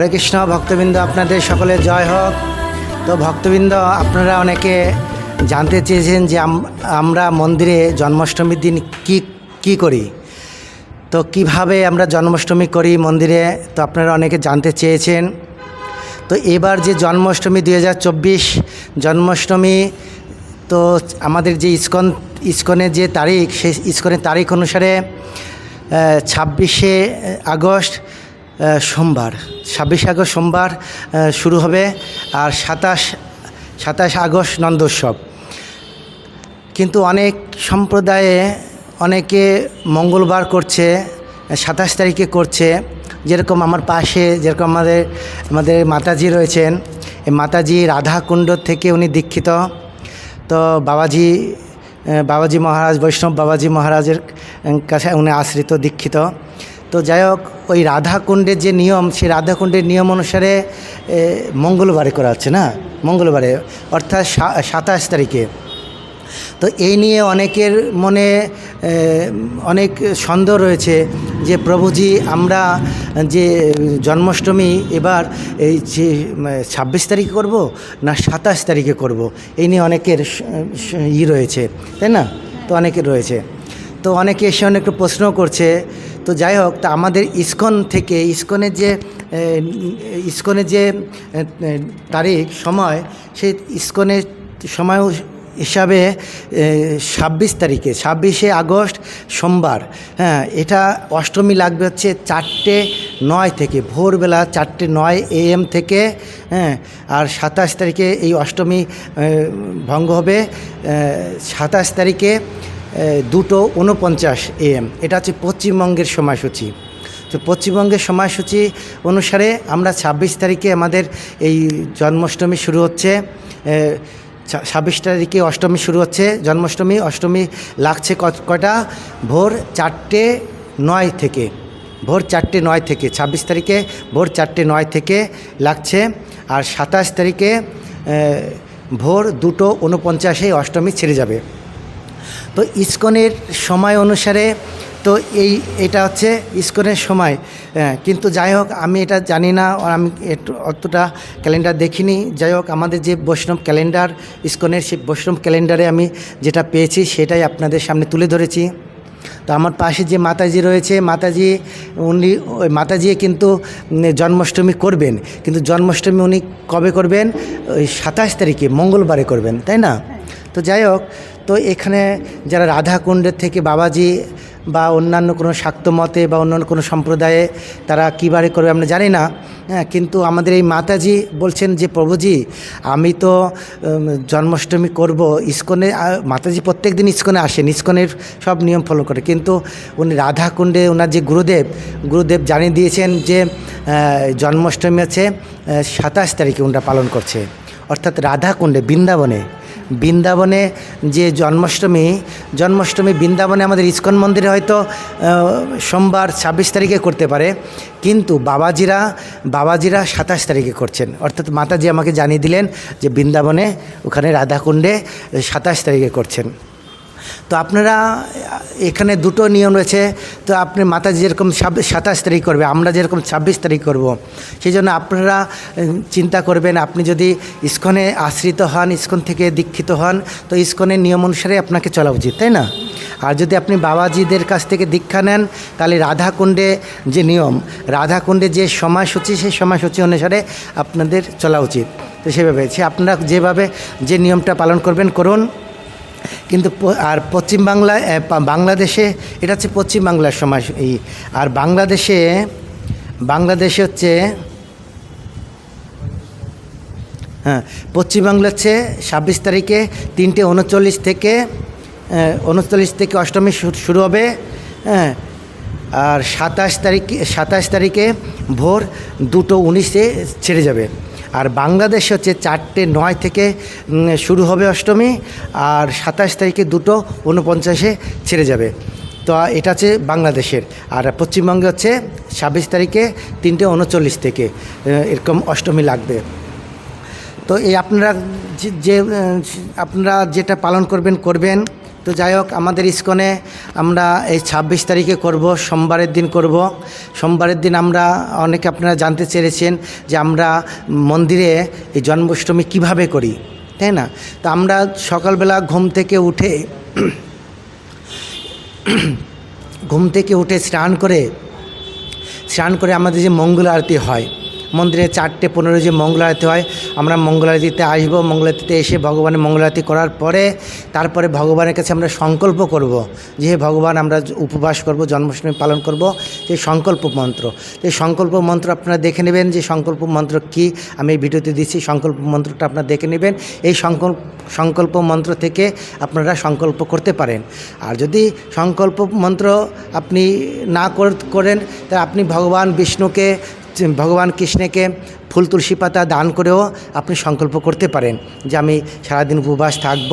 হরে কৃষ্ণ, ভক্তবৃন্দ আপনাদের সকলে জয় হোক। তো ভক্তবৃন্দ, আপনারা অনেকে জানতে চেয়েছেন যে আম- আমরা মন্দিরে জন্মাষ্টমীর দিন কি কি করি? তো কীভাবে আমরা জন্মাষ্টমী করি মন্দিরে? তো আপনারা অনেকে জানতে চেয়েছেন। তো এবার যে জন্মাষ্টমী দুই হাজার চব্বিশ জন্মাষ্টমী, তো আমাদের যে ইস্কন, ইস্কনের যে তারিখ, সেই ইস্কনের তারিখ অনুসারে ছাব্বিশে আগস্ট সোমবার। ছাব্বিশে আগস্ট সোমবার শুরু হবে আর সাতাশ সাতাশ আগস্ট নন্দোৎসব কিন্তু অনেক সম্প্রদায়ে অনেকে মঙ্গলবার করছে, সাতাশ তারিখে করছে। যেরকম আমার পাশে, যেরকম আমাদের আমাদের মাতাজি রয়েছেন মাতাজি রাধাকুণ্ড থেকে উনি দীক্ষিত। তো বাবাজি বাবাজি মহারাজ, বৈষ্ণব বাবাজি মহারাজের কাছে উনি আশ্রিত, দীক্ষিত। তো যাই হোক, ওই রাধাকুণ্ডের যে নিয়ম, সেই রাধাকুণ্ডের নিয়ম অনুসারে মঙ্গলবারে করা হচ্ছে না? মঙ্গলবারে, অর্থাৎ সাতাশ তারিখে। তো এই নিয়ে অনেকের মনে অনেক সন্দেহ রয়েছে যে প্রভুজি, আমরা যে জন্মাষ্টমী, এবার এই যে ছাব্বিশ তারিখে করব না সাতাশ তারিখে করব? এই নিয়ে অনেকের ই রয়েছে, তাই না? তো অনেকের রয়েছে। তো অনেকে এসে অনেক প্রশ্ন করছে তো যাই হোক, তা আমাদের ইস্কন থেকে, ইস্কনের যে ইস্কনের যে তারিখ, সময়, সেই ইস্কনের সময় হিসাবে ছাব্বিশ তারিখে, ছাব্বিশে আগস্ট সোমবার হ্যাঁ এটা অষ্টমী লাগবে হচ্ছে চারটে নয় থেকে, ভোরবেলা চারটে নয় এএম থেকে হ্যাঁ আর সাতাশ তারিখে এই অষ্টমী ভঙ্গ হবে সাতাশ তারিখে দুটো উনপঞ্চাশ এএম এটা হচ্ছে পশ্চিমবঙ্গের সময়সূচি। তো পশ্চিমবঙ্গের সময়সূচি অনুসারে আমরা ছাব্বিশ তারিখে আমাদের এই জন্মাষ্টমী শুরু হচ্ছে। ছাব্বিশ তারিখে অষ্টমী শুরু হচ্ছে। জন্মাষ্টমী, অষ্টমী লাগছে ক- কয়টা ভোর চারটে নয় থেকে। ভোর চারটে নয় থেকে। ছাব্বিশ তারিখে ভোর চারটে নয় থেকে লাগছে। আর সাতাশ তারিখে ভোর দুটো উনপঞ্চাশে অষ্টমী ছেড়ে যাবে। তো ইস্কনের সময় অনুসারে তো এই এটা হচ্ছে ইস্কনের সময়। হ্যাঁ, কিন্তু যাই হোক আমি এটা জানি না আমি অতটা ক্যালেন্ডার দেখিনি। যাই হোক আমাদের যে বৈষ্ণব ক্যালেন্ডার ইস্কনের সেই বৈষ্ণব ক্যালেন্ডারে আমি যেটা পেয়েছি সেটাই আপনাদের সামনে তুলে ধরেছি। তো আমার পাশে যে মাতাজি রয়েছে মাতাজি উনি ওই মাতাজি কিন্তু জন্মাষ্টমী করবেন। কিন্তু জন্মাষ্টমী উনি কবে করবেন? ওই সাতাশ তারিখে মঙ্গলবারে করবেন তাই না? তো যাই হোক তো এখানে যারা রাধাকুণ্ডের থেকে বাবাজি বা অন্যান্য কোনো শাক্ত মতে বা অন্যান্য কোনো সম্প্রদায়ে তারা কী বারে করবে আমরা জানি না হ্যাঁ কিন্তু আমাদের এই মাতাজি বলছেন যে, প্রভুজি, আমি তো জন্মাষ্টমী করব ইস্কনে মাতাজি প্রত্যেক দিন ইস্কনে আসেন, ইস্কনের সব নিয়ম ফলো করে। কিন্তু উনি রাধাকুণ্ডে ওনার যে গুরুদেব গুরুদেব জানিয়ে দিয়েছেন যে জন্মাষ্টমী আছে সাতাশ তারিখে ওনারা পালন করছে। অর্থাৎ রাধাকুণ্ডে বৃন্দাবনে বৃন্দাবনে যে জন্মাষ্টমী জন্মাষ্টমী বৃন্দাবনে আমাদের ইস্কন মন্দিরে হয়তো সোমবার ছাব্বিশ তারিখে করতে পারে। কিন্তু বাবাজিরা বাবাজিরা সাতাশ তারিখে করছেন। অর্থাৎ মাতাজি আমাকে জানিয়ে দিলেন যে বৃন্দাবনে ওখানে রাধাকুণ্ডে সাতাশ তারিখে করছেন। তো আপনারা, এখানে দুটো নিয়ম রয়েছে। তো আপনি মাতাজি যেরকম সাতাশ তারিখ করবে, আমরা যেরকম ছাব্বিশ তারিখ করব। সেই জন্য আপনারা চিন্তা করবেন, আপনি যদি ইস্কনে আশ্রিত হন, ইস্কন থেকে দীক্ষিত হন, তো ইস্কনের নিয়ম অনুসারে আপনাকে চলা উচিত, তাই না? আর যদি আপনি বাবাজিদের কাছ থেকে দীক্ষা নেন, তাহলে রাধাকুণ্ডে যে নিয়ম, রাধাকুণ্ডে যে সময়সূচি, সেই সময়সূচি অনুসারে আপনাদের চলা উচিত। তো সেভাবে, সে আপনারা যেভাবে যে নিয়মটা পালন করবেন, করুন। কিন্তু আর পশ্চিমবাংলায় এ, বাংলাদেশে এটা হচ্ছে পশ্চিমবাংলার সময় এই আর বাংলাদেশে বাংলাদেশে হচ্ছে হ্যাঁ পশ্চিমবাংলা হচ্ছে ছাব্বিশ তারিখে তিনটে উনচল্লিশ থেকে উনচল্লিশ থেকে অষ্টমী শুরু হবে হ্যাঁ আর সাতাশ তারিখে সাতাশ তারিখে ভোর দুটো উনিশে ছেড়ে যাবে। আর বাংলাদেশ হচ্ছে চারটে নয় থেকে শুরু হবে অষ্টমী আর সাতাশ তারিখে দুটো উনপঞ্চাশে ছেড়ে যাবে। তো এটা হচ্ছে বাংলাদেশের। আর পশ্চিমবঙ্গে হচ্ছে ছাব্বিশ তারিখে তিনটে উনচল্লিশ থেকে এরকম অষ্টমী লাগবে। তো এই আপনারা যে- যে আপনারা যেটা পালন করবেন করবেন তো যাই হোক, আমাদের ইস্কনে আমরা এই ছাব্বিশ তারিখে করব, সোমবারের দিন করব। সোমবারের দিন আমরা, অনেকে আপনারা জানতে চেয়েছেন যে আমরা মন্দিরে এই জন্মাষ্টমী কীভাবে করি, তাই না? তো আমরা সকালবেলা ঘুম থেকে উঠে ঘুম থেকে উঠে স্নান করে স্নান করে আমাদের যে মঙ্গল আরতি হয় মন্দিরে চারটে পনেরো যে মঙ্গল আরতি হয়, আমরা মঙ্গল আরতিতে আসব। মঙ্গল আরতিতে এসে ভগবানের মঙ্গল আরতি করার পরে, তারপরে ভগবানের কাছে আমরা সংকল্প করব যে ভগবান, আমরা উপবাস করব, জন্মাষ্টমী পালন করব। যে সংকল্প মন্ত্র। এই সংকল্প মন্ত্র আপনারা দেখে নেবেন যে সংকল্প মন্ত্র কি। আমি এই ভিডিওতে দিচ্ছি, সংকল্প মন্ত্রটা আপনারা দেখে নেবেন। এই সংকল্প সংকল্প মন্ত্র থেকে আপনারা সংকল্প করতে পারেন। আর যদি সংকল্প মন্ত্র আপনি না কর- করেন, তা আপনি ভগবান বিষ্ণুকে ভগবান কৃষ্ণকে ফুল তুলসী পাতা দান করেও আপনি সংকল্প করতে পারেন যে আমি সারাদিন উপবাস থাকব,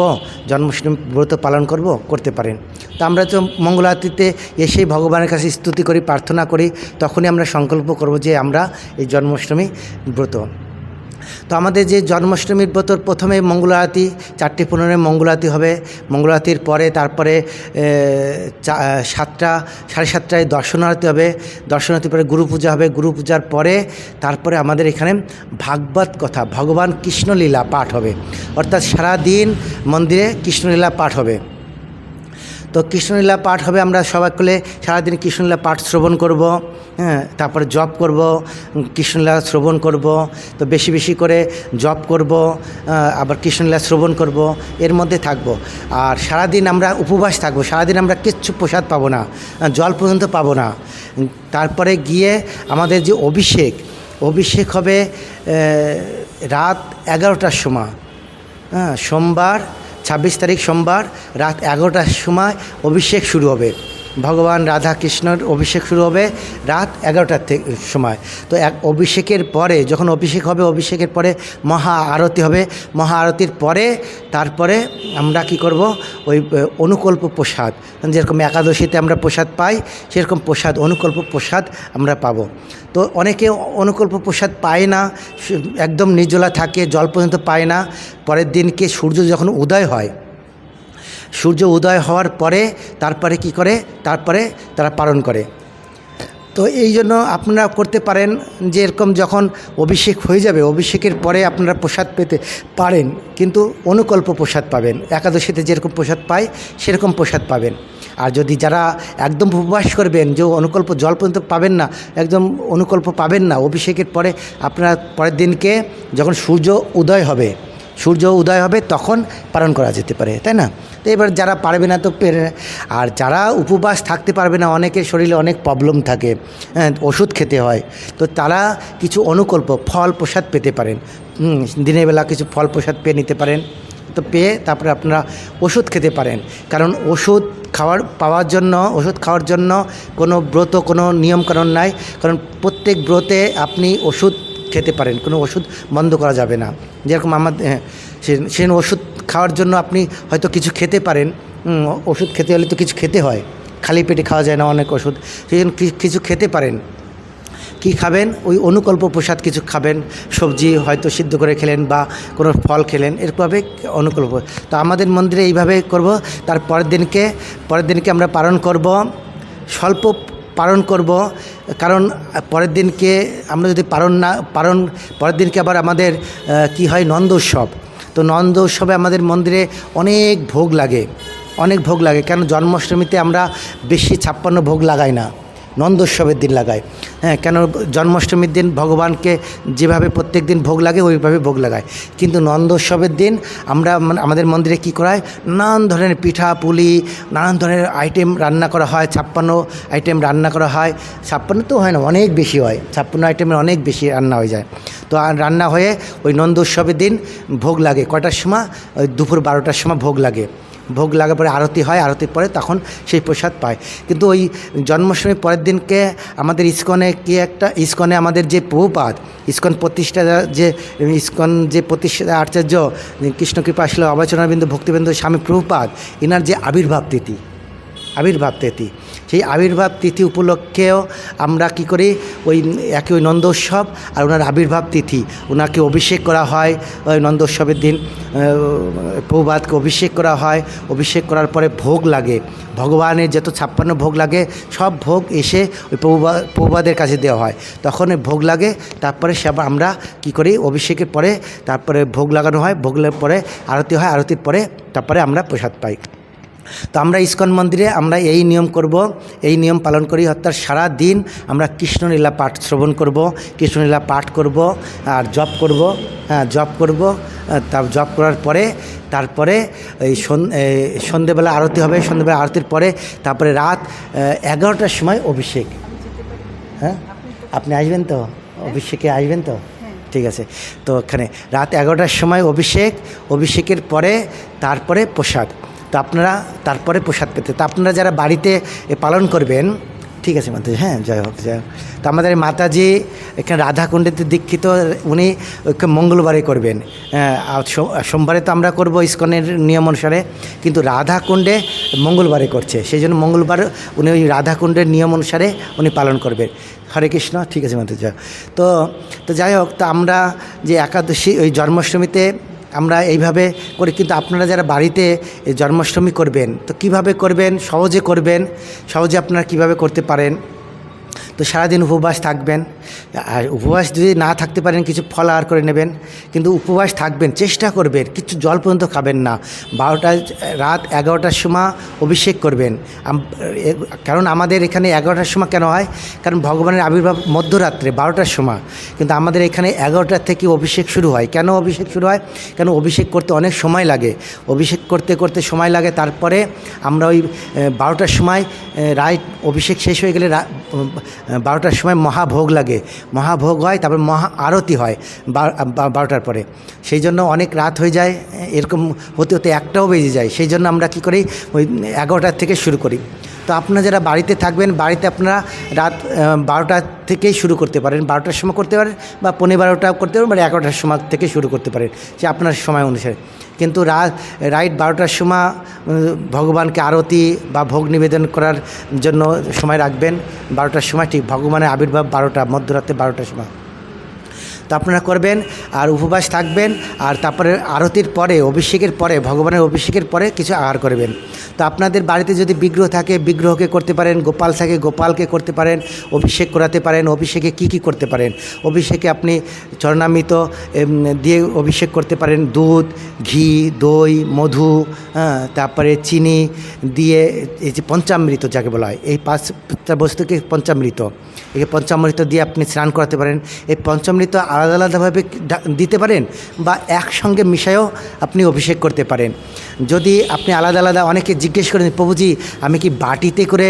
জন্মাষ্টমী ব্রত পালন করব, করতে পারেন। তো আমরা তো মঙ্গলাতিতে এসেই ভগবানের কাছে স্তুতি করি, প্রার্থনা করি, তখনই আমরা সংকল্প করব যে আমরা এই জন্মাষ্টমী ব্রত তো আমাদের যে জন্মাষ্টমীর ব্রতর প্রথমে মঙ্গল আরতি চারটে পনেরো মঙ্গল আরতি হবে। মঙ্গল আরতির পরে তারপরে সাতটা, সাড়ে সাতটায় দর্শন আরতি হবে। দর্শন আরতির পরে গুরু পূজা হবে। গুরু পূজার পরে তারপরে আমাদের এখানে ভাগবত কথা, ভগবান কৃষ্ণলীলা পাঠ হবে। অর্থাৎ সারাদিন মন্দিরে কৃষ্ণলীলা পাঠ হবে। তো কৃষ্ণলীলা পাঠ হবে, আমরা সবাই মিলে সারাদিন কৃষ্ণলীলা পাঠ শ্রবণ করব হ্যাঁ তারপরে জপ করব, কৃষ্ণলীলা শ্রবণ করব, তো বেশি বেশি করে জপ করব আবার কৃষ্ণলীলা শ্রবণ করব, এর মধ্যে থাকব। আর সারাদিন আমরা উপবাস থাকব, সারাদিন আমরা কিচ্ছু প্রসাদ পাবো না জল পর্যন্ত পাবো না। তারপরে গিয়ে আমাদের যে অভিষেক অভিষেক হবে রাত এগারোটার সময় হ্যাঁ সোমবার ছাব্বিশ তারিখ সোমবার রাত এগারোটার সময় অভিষেক শুরু হবে। ভগবান রাধা কৃষ্ণর অভিষেক শুরু হবে রাত এগারোটার সময়। তো এক অভিষেকের পরে, যখন অভিষেক হবে, অভিষেকের পরে মহা আরতি হবে। মহা আরতির পরে, তারপরে আমরা কি করব? ওই অনুকল্প প্রসাদ। যেরকম একাদশীতে আমরা প্রসাদ পাই, সেরকম প্রসাদ, অনুকল্প প্রসাদ আমরা পাবো। তো অনেকে অনুকল্প প্রসাদ পায় না একদম নির্জলা থাকে, জল পর্যন্ত পায় না। পরের দিনকে সূর্য যখন উদয় হয় সূর্য উদয় হওয়ার পরে, তারপরে কি করে? তারপরে তারা পালন করে। তো এই জন্য আপনারা করতে পারেন যে এরকম যখন অভিষেক হয়ে যাবে, অভিষেকের পরে আপনারা প্রসাদ পেতে পারেন, কিন্তু অনুকল্প প্রসাদ পাবেন। একাদশীতে যেরকম প্রসাদ পায়, সেরকম প্রসাদ পাবেন। আর যদি যারা একদম উপবাস করবেন, যে অনুকল্প জল পর্যন্ত পাবেন না, একদম অনুকল্প পাবেন না, অভিষেকের পরে আপনারা পরের দিনকে যখন সূর্য উদয় হবে সূর্য উদয় হবে তখন পালন করা যেতে পারে, তাই না? তো এবার যারা পারবে না তো পেরে আর যারা উপবাস থাকতে পারবে না, অনেকের শরীরে অনেক প্রবলেম থাকে হ্যাঁ ওষুধ খেতে হয়, তো তারা কিছু অনুকল্প, ফল প্রসাদ পেতে পারেন দিনের বেলা কিছু ফল প্রসাদ পেয়ে নিতে পারেন, তো পেয়ে তারপরে আপনারা ওষুধ খেতে পারেন, কারণ ওষুধ খাওয়ার, পাওয়ার জন্য, ওষুধ খাওয়ার জন্য কোনো ব্রত, কোনো নিয়মকানুন নাই, কারণ প্রত্যেক ব্রতে আপনি ওষুধ খেতে পারেন কোনো ওষুধ বন্ধ করা যাবে না। যেরকম আমাদের হ্যাঁ, সে- ওষুধ খাওয়ার জন্য আপনি হয়তো কিছু খেতে পারেন ওষুধ খেতে হলে তো কিছু খেতে হয়। খালি পেটে খাওয়া যায় না অনেক ওষুধ সেই জন্য কিছু খেতে পারেন। কি খাবেন? ওই অনুকল্প প্রসাদ কিছু খাবেন সবজি হয়তো সিদ্ধ করে খেলেন বা কোনো ফল খেলেন এরকমভাবে অনুকল্প। তো আমাদের মন্দিরে এইভাবে করব তার পরের দিনকে পরের দিনকে আমরা পালন করব। স্বল্প পালন করব, কারণ পরের দিনকে আমরা যদি পালন না, পালন, পরের দিনকে আবার আমাদের কি হয়, নন্দ উৎসব। তো নন্দ উৎসবে আমাদের মন্দিরে অনেক ভোগ লাগে, অনেক ভোগ লাগে, কেন জন্মাষ্টমীতে আমরা বেশি ছাপ্পান্ন ভোগ লাগাই না। নন্দোৎসবের দিন লাগায়। হ্যাঁ কেন জন্মাষ্টমীর দিন ভগবানকে যেভাবে প্রত্যেক দিন ভোগ লাগে, ওইভাবে ভোগ লাগায়। কিন্তু নন্দোৎসবের দিন আমরা মানে আমাদের মন্দিরে কী করা হয় নানান ধরনের পিঠা, পুলি, নানান ধরনের আইটেম রান্না করা হয়, ছাপ্পান্ন আইটেম রান্না করা হয়। ছাপ্পান্ন তো হয় না, অনেক বেশি হয়। ছাপ্পান্ন আইটেমের অনেক বেশি রান্না হয়ে যায়। তো রান্না হয়ে ওই নন্দ উৎসবের দিন ভোগ লাগে। কটার সময়? ওই দুপুর বারোটার সময় ভোগ লাগে। ভোগ লাগার পরে আরতি হয়, আরতির পরে তখন সেই প্রসাদ পায়। কিন্তু ওই জন্মাষ্টমীর পরের দিনকে আমাদের ইস্কনে কি একটা, ইস্কনে আমাদের যে প্রভুপাত ইস্কন প্রতিষ্ঠা যে, ইস্কন যে প্রতিষ্ঠা আচার্য কৃষ্ণকৃপা আসলে অবচনাবিন্দু ভক্তিবিন্দু স্বামী প্রভুপাত এনার যে আবির্ভাব তিথি আবির্ভাব তিথি সেই আবির্ভাব তিথি উপলক্ষেও আমরা কি করি? ওই একই ওই নন্দোৎসব আর ওনার আবির্ভাব তিথি। ওনাকে অভিষেক করা হয়, ওই নন্দোৎসবের দিন প্রভাতকে অভিষেক করা হয়। অভিষেক করার পরে ভোগ লাগে। ভগবানের যত ছাপ্পান্ন ভোগ লাগে, সব ভোগ এসে ওই প্রভুবা, প্রভুবাদের কাছে দেওয়া হয়। তখন ভোগ লাগে, তারপরে সে আমরা কি করি? অভিষেকের পরে তারপরে ভোগ লাগানো হয়। ভোগ লাগানোর পরে আরতি হয়, আরতির পরে তারপরে আমরা প্রসাদ পাই। তো আমরা ইস্কন মন্দিরে আমরা এই নিয়ম করব, এই নিয়ম পালন করি। অর্থাৎ সারা দিন আমরা কৃষ্ণলীলা পাঠ শ্রবণ করব, কৃষ্ণলীলা পাঠ করব, আর জপ করব হ্যাঁ জপ করব তা জপ করার পরে, তারপরে এই সন্ধেবেলা আরতি হবে। সন্ধেবেলা আরতির পরে তারপরে রাত এগারোটার সময় অভিষেক। হ্যাঁ? আপনি আসবেন তো? অভিষেকে আসবেন তো? ঠিক আছে। তো ওখানে রাত এগারোটার সময় অভিষেক, অভিষেকের পরে তারপরে প্রসাদ। তো আপনারা তারপরে প্রসাদ পেতে। তো আপনারা যারা বাড়িতে পালন করবেন, ঠিক আছে মাতাজি হ্যাঁ জয় হোক জয় হোক। তো আমাদের মাতাজি এখানে রাধাকুণ্ডেতে দীক্ষিত, উনি মঙ্গলবারে করবেন। সোমবারে তো আমরা করব ইস্কনের নিয়ম অনুসারে, কিন্তু রাধাকুণ্ডে মঙ্গলবারে করছে। সেই জন্য মঙ্গলবার উনি ওই রাধাকুণ্ডের নিয়ম অনুসারে উনি পালন করবেন। হরে কৃষ্ণ, ঠিক আছে মাতাজি তো তো যাই হোক, তো আমরা যে একাদশী, ওই জন্মাষ্টমীতে আমরা এইভাবে করি। কিন্তু আপনারা যারা বাড়িতে জন্মাষ্টমী করবেন, তো কীভাবে করবেন? সহজে করবেন? সহজে আপনারা কীভাবে করতে পারেন? তো সারাদিন উপবাস থাকবেন। আর উপবাস যদি না থাকতে পারেন, কিছু ফল আহার করে নেবেন। কিন্তু উপবাস থাকবেন, চেষ্টা করবেন, কিছু জল পর্যন্ত খাবেন না। বারোটা, রাত এগারোটার সময় অভিষেক করবেন। কারণ আমাদের এখানে এগারোটার সময় কেন হয়? কারণ ভগবানের আবির্ভাব মধ্যরাত্রে, বারোটার সময়। কিন্তু আমাদের এখানে এগারোটার থেকে অভিষেক শুরু হয়। কেন অভিষেক শুরু হয়? কেন অভিষেক করতে অনেক সময় লাগে। অভিষেক করতে করতে সময় লাগে, তারপরে আমরা ওই বারোটার সময় রাইট অভিষেক শেষ হয়ে গেলে বারোটার সময় মহাভোগ লাগে। মহাভোগ হয়, তারপর মহা আরতি হয় বারোটার পরে। সেই জন্য অনেক রাত হয়ে যায়, এরকম হতে হতে একটাও বেজে যায়। সেই জন্য আমরা কি করি, ওই এগারোটার থেকে শুরু করি। তো আপনারা যারা বাড়িতে থাকবেন, বাড়িতে আপনারা রাত বারোটা থেকেই শুরু করতে পারেন। বারোটার সময় করতে পারেন বা পনেরো বারোটা করতে পারেন বা এগারোটার সময় থেকে শুরু করতে পারেন যে আপনার সময় অনুসারে। কিন্তু রাত রাইট বারোটার সময় ভগবানকে আরতি বা ভোগ নিবেদন করার জন্য সময় রাখবেন। বারোটার সময় ঠিক, ভগবানের আবির্ভাব বারোটা, মধ্যরাতে বারোটার সময়। তো আপনারা করবেন, আর উপবাস থাকবেন, আর তারপরে আরতির পরে, অভিষেকের পরে, ভগবানের অভিষেকের পরে কিছু আহার করবেন। তো আপনাদের বাড়িতে যদি বিগ্রহ থাকে, বিগ্রহকে করতে পারেন, গোপাল থাকে, গোপালকে করতে পারেন, অভিষেক করাতে পারেন, অভিষেকে কি কি করতে পারেন? অভিষেকে আপনি চরণামৃত দিয়ে অভিষেক করতে পারেন, দুধ, ঘি, দই, মধু হ্যাঁ তারপরে চিনি দিয়ে, এই যে পঞ্চামৃত যাকে বলা হয়, এই পাঁচটা বস্তুকে পঞ্চামৃত। এই পঞ্চামৃত দিয়ে আপনি স্নান করাতে পারেন। এই পঞ্চামৃত আলাদা আলাদাভাবে দিতে পারেন বা একসঙ্গে মিশায়ও আপনি অভিষেক করতে পারেন। যদি আপনি আলাদা আলাদা অনেকে জিজ্ঞেস করেন প্রভুজি আমি কি বাটিতে করে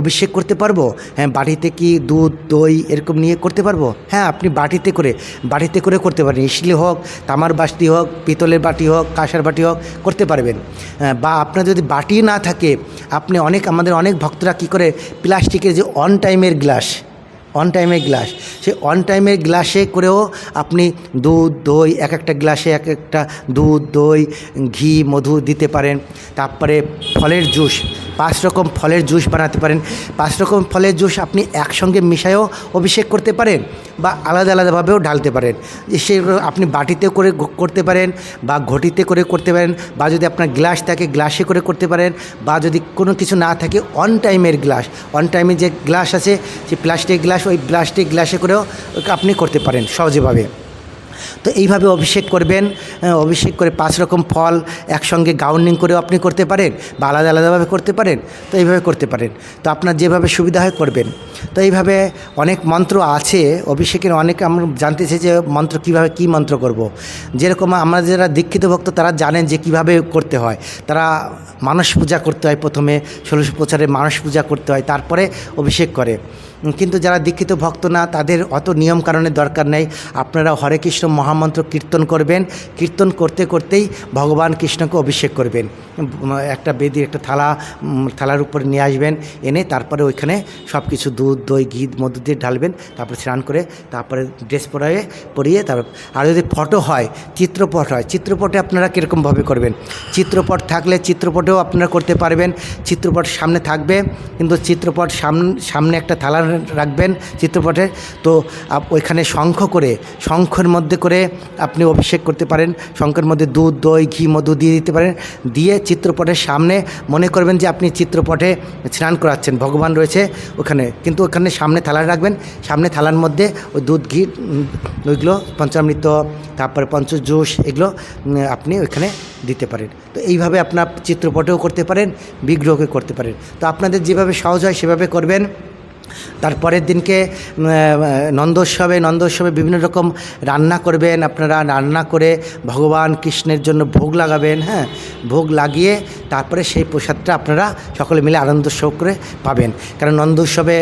অভিষেক করতে পারব? হ্যাঁ বাটিতে কি দুধ দই এরকম নিয়ে করতে পারব? হ্যাঁ আপনি বাটিতে করে বাটিতে করে করতে পারেন। স্টিলে হোক তামার বাটি হোক পিতলের বাটি হোক কাঁসার বাটি হোক করতে পারবেন। হ্যাঁ, বা আপনার যদি বাটি না থাকে আপনি অনেক আমাদের অনেক ভক্তরা কী করে প্লাস্টিকের যে অন টাইমের গ্লাস অন টাইমের গ্লাস সেই অন টাইমের গ্লাসে করেও আপনি দুধ, দই, এক একটা গ্লাসে এক একটা দুধ, দই, ঘি, মধু দিতে পারেন। তারপরে ফলের জুস পাঁচ রকম ফলের জুস বানাতে পারেন। পাঁচ রকম ফলের জুস আপনি একসঙ্গে মিশায়ও অভিষেক করতে পারেন বা আলাদা আলাদাভাবেও ঢালতে পারেন। সেগুলো আপনি বাটিতে করে করতে পারেন বা ঘটিতে করে করতে পারেন বা যদি আপনার গ্লাস থাকে গ্লাসে করে করতে পারেন বা যদি কোনো কিছু না থাকে অন টাইমের গ্লাস অন টাইমে যে গ্লাস আছে, সেই প্লাস্টিক গ্লাস ওই প্লাস্টিক গ্লাসে করেও আপনি করতে পারেন সহজেভাবে। তো এইভাবে অভিষেক করবেন অভিষেক করে পাঁচ রকম ফল একসঙ্গে গাউন্ডিং করেও আপনি করতে পারেন বা আলাদা আলাদাভাবে করতে পারেন, তো এইভাবে করতে পারেন। তো আপনার যেভাবে সুবিধা হয় করবেন। তো এইভাবে অনেক মন্ত্র আছে, অভিষেকের অনেক আমরা জানতে চাই যে মন্ত্র কীভাবে কী মন্ত্র করব। যেরকম আমরা যারা দীক্ষিত ভক্ত, তারা জানেন যে কীভাবে করতে হয়। তারা মানস পূজা করতে হয় প্রথমে, ষোলোশো প্রচারে মানস পূজা করতে হয়, তারপরে অভিষেক করে। কিন্তু যারা দীক্ষিত ভক্ত না, তাদের অত নিয়ম কারণের দরকার নেই। আপনারা হরে কৃষ্ণ মহামন্ত্র কীর্তন করবেন। কীর্তন করতে করতেই ভগবান কৃষ্ণকে অভিষেক করবেন। একটা বেদি একটা থালা থালার উপরে নিয়ে আসবেন, এনে তারপরে ওইখানে সব কিছু দুধ, দই, ঘি মধু দিয়ে ঢালবেন, তারপরে স্নান করে তারপরে ড্রেস পরায়ে, পরিয়ে তার আর যদি ফটো হয়, চিত্রপট হয়, চিত্রপটে আপনারা কীরকমভাবে করবেন? চিত্রপট থাকলে চিত্রপটেও আপনারা করতে পারবেন। চিত্রপট সামনে থাকবে, কিন্তু চিত্রপট সামনে একটা থালা রাখবেন চিত্রপটের তো ওইখানে শঙ্খ করে, শঙ্খের মধ্যে করে আপনি অভিষেক করতে পারেন, শঙ্খের মধ্যে দুধ, দই, ঘি, মধু দিয়ে দিতে পারেন। দিয়ে চিত্রপটের সামনে মনে করবেন যে আপনি চিত্রপটে স্নান করাচ্ছেন, ভগবান রয়েছে ওখানে। কিন্তু ওখানে সামনে থালা রাখবেন, সামনে থালার মধ্যে ওই দুধ, ঘি ওইগুলো, পঞ্চামৃত, তারপরে পঞ্চজুস, এগুলো আপনি ওইখানে দিতে পারেন। তো এইভাবে আপনার চিত্রপটেও করতে পারেন বিগ্রহকে করতে পারেন। তো আপনাদের যেভাবে সহজ হয় সেভাবে করবেন। তারপরের দিনকে নন্দোৎসবে নন্দোৎসবে বিভিন্ন রকম রান্না করবেন। আপনারা রান্না করে ভগবান কৃষ্ণের জন্য ভোগ লাগাবেন হ্যাঁ? ভোগ লাগিয়ে তারপরে সেই প্রসাদটা আপনারা সকলে মিলে আনন্দ করে পাবেন। কারণ নন্দোৎসবে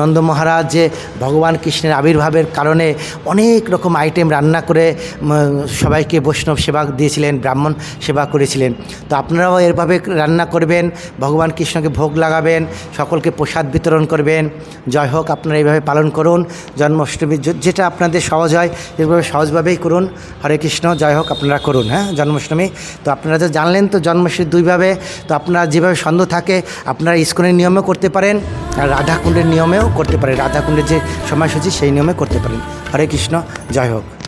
নন্দ মহারাজ যে ভগবান কৃষ্ণের আবির্ভাবের কারণে অনেক রকম আইটেম রান্না করে সবাইকে বৈষ্ণব সেবা দিয়েছিলেন, ব্রাহ্মণ সেবা করেছিলেন। তো আপনারাও এরভাবে রান্না করবেন, ভগবান কৃষ্ণকে ভোগ লাগাবেন, সকলকে প্রসাদ বিতরণ করবেন জয় হোক, আপনারা এইভাবে পালন করুন, জন্মাষ্টমী যেটা আপনাদের সহজ হয় সেভাবে সহজভাবেই করুন। হরে কৃষ্ণ জয় হোক, আপনারা করুন হ্যাঁ জন্মাষ্টমী। তো আপনারা তো জানলেন তো, জন্মাষ্টমী দুইভাবে, তো আপনারা যেভাবে সন্দেহ থাকে, আপনারা ইস্কনের নিয়মেও করতে পারেন, আর রাধাকুণ্ডের নিয়মেও করতে পারেন। রাধাকুণ্ডের যে সময়সূচি, সেই নিয়মে করতে পারেন। হরে কৃষ্ণ জয় হোক।